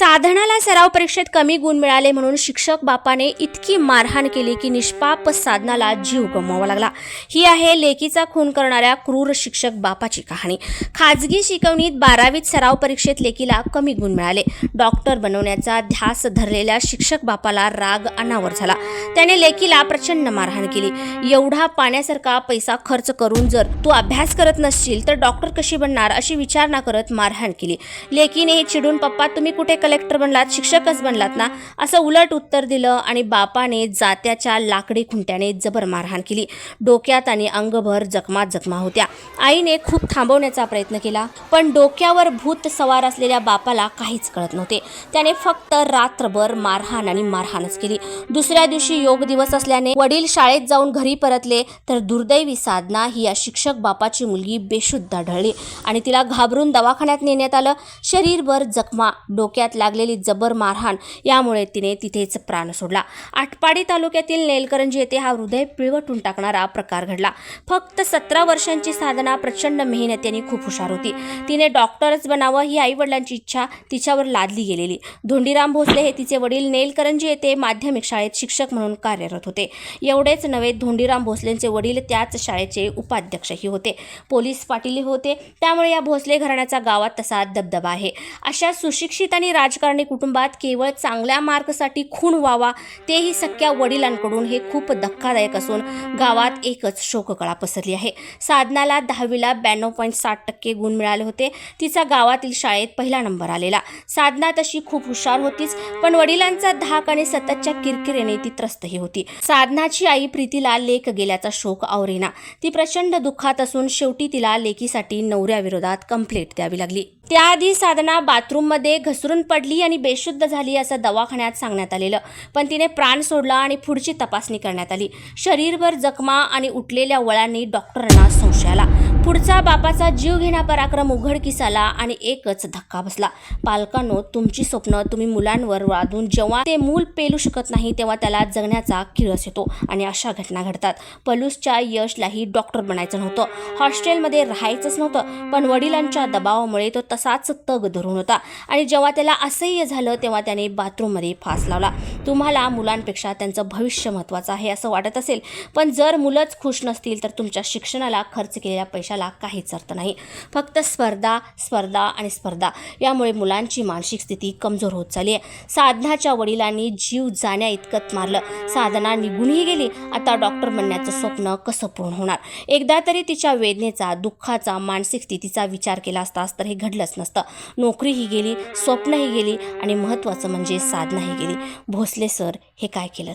साधनाला सराव परीक्षेत कमी गुण मिळाले म्हणून शिक्षक बापाने इतकी मारहाण केली की निष्पाप साधनाला जीव गमवावा लागला. ही आहे लेकीचा खून करणाऱ्या क्रूर शिक्षक बापाची कहाणी. खाजगी शिकवणीत बारावीत सराव परीक्षेत लेकीला कमी गुण मिळाले. डॉक्टर बनवण्याचा ध्यास धरलेल्या शिक्षक बापाला राग अनावर झाला. त्याने लेकीला प्रचंड मारहाण केली. एवढा पाण्यासारखा पैसा खर्च करून जर तू अभ्यास करत नसशील तर डॉक्टर कशी बनणार अशी विचारणा करत मारहाण केली. लेकीने चिडून पप्पा तुम्ही कुठे कलेक्टर बनलात शिक्षकच बनलात ना? असं उलट उत्तर दिलं आणि बापाने जात्याच्या लाकडी खुंट्याने जबर मारहाण केली. डोक्यात आणि अंगभर जखमा जखमा होत्या. आईने खूप थांबवण्याचा प्रयत्न केला पण डोक्यावर भूत सवार असलेल्या बापाला काहीच कळत नव्हते. त्याने फक्त रात्रभर मारहाण आणि मारहाणच केली. दुसऱ्या दिवशी योग दिवस असल्याने वडील शाळेत जाऊन घरी परतले तर दुर्दैवी साधना ही या शिक्षक बापाची मुलगी बेशुद्ध आढळली आणि तिला घाबरून दवाखान्यात नेण्यात आलं. शरीरभर जखमा डोक्यात लागलेली जबर मारहाण यामुळे तिने तिथेच प्राण सोडला. आटपाडी तालुक्यातील नेलकरंजी येथे हा हृदय पिळवटून टाकणारा प्रकार घडला. फक्त सतरा वर्षांची साधना प्रचंड मेहनतीने खूप हुशार होती. तिने डॉक्टरच बनावं ही आईवडिलांची इच्छा तिच्यावर लादली गेलेली. धोंडीराम भोसले हे तिचे वडील नेलकरंजी येथे माध्यमिक शाळेत शिक्षक म्हणून कार्यरत होते. एवढेच नव्हे धोंडीराम भोसलेंचे वडील त्याच शाळेचे उपाध्यक्षही होते. पोलीस पाटील होते. त्यामुळे या भोसले घराण्याचा गावात तसा दबदबा आहे. अशा सुशिक्षित आणि राजकारणी कुटुंबात केवळ चांगल्या मार्कसाठी खून व्हावा तेही सख्या वडिलांकडून हे खूप धक्कादायक असून गावात एकच शोककळा पसरली आहे. साधनाला दहावीला ब्याण्णव पॉईंट साठ टक्के गुण मिळाले होते. तिचा गावातील शाळेत पहिला नंबर आलेला. साधना तशी खूप हुशार होतीच पण वडिलांचा धाक आणि सततच्या किरकिरेने ती त्रस्तही होती. साधनाची आई प्रीतीला लेख गेल्याचा शोक आवरेना. ती प्रचंड दुःखात असून शेवटी तिला लेकीसाठी नवऱ्याविरोधात कंप्लेंट द्यावी लागली. त्याआधी साधना बाथरूममध्ये घसरून पडली आणि बेशुद्ध झाली असं दवाखान्यात सांगण्यात आलेलं. पण तिने प्राण सोडला आणि पुढची तपासणी करण्यात आली. शरीरभर जखमा आणि उठलेल्या वळांनी डॉक्टरांना संशय आला. पुढचा बापाचा जीव घेणा पराक्रम उघडकीस आला आणि एकच धक्का बसला. पालकांनो तुमची स्वप्न तुम्ही मुलांवर वाढून जेव्हा ते मूल पेलू शकत नाही तेव्हा त्याला जगण्याचा किळस येतो आणि अशा घटना घडतात. पलूसच्या यशलाही डॉक्टर बनायचं नव्हतं. हॉस्टेलमध्ये राहायचंच नव्हतं पण वडिलांच्या दबावामुळे तो तसाच तग धरून होता. आणि जेव्हा त्याला असह्य झालं तेव्हा त्याने बाथरूममध्ये फास लावला. तुम्हाला मुलांपेक्षा त्यांचं भविष्य महत्त्वाचं आहे असं वाटत असेल पण जर मुलंच खुश नसतील तर तुमच्या शिक्षणाला खर्च केलेल्या पैशाला काहीच अर्थ नाही. फक्त स्पर्धा स्पर्धा आणि स्पर्धा. यामुळे मुलांची मानसिक स्थिती कमजोर होत चालली आहे. साधनाच्या वडिलांनी जीव जाण्या इतकत मारलं. साधना निघूनही गेली. आता डॉक्टर बनण्याचं स्वप्न कसं पूर्ण होणार? एकदा तरी तिच्या वेदनेचा दुःखाचा मानसिक स्थितीचा विचार केला असतास तर हे घडलंच नसतं. नोकरीही गेली स्वप्नही गेली आणि महत्त्वाचं म्हणजे साधनाही गेली. भोसले सर हे काय केलं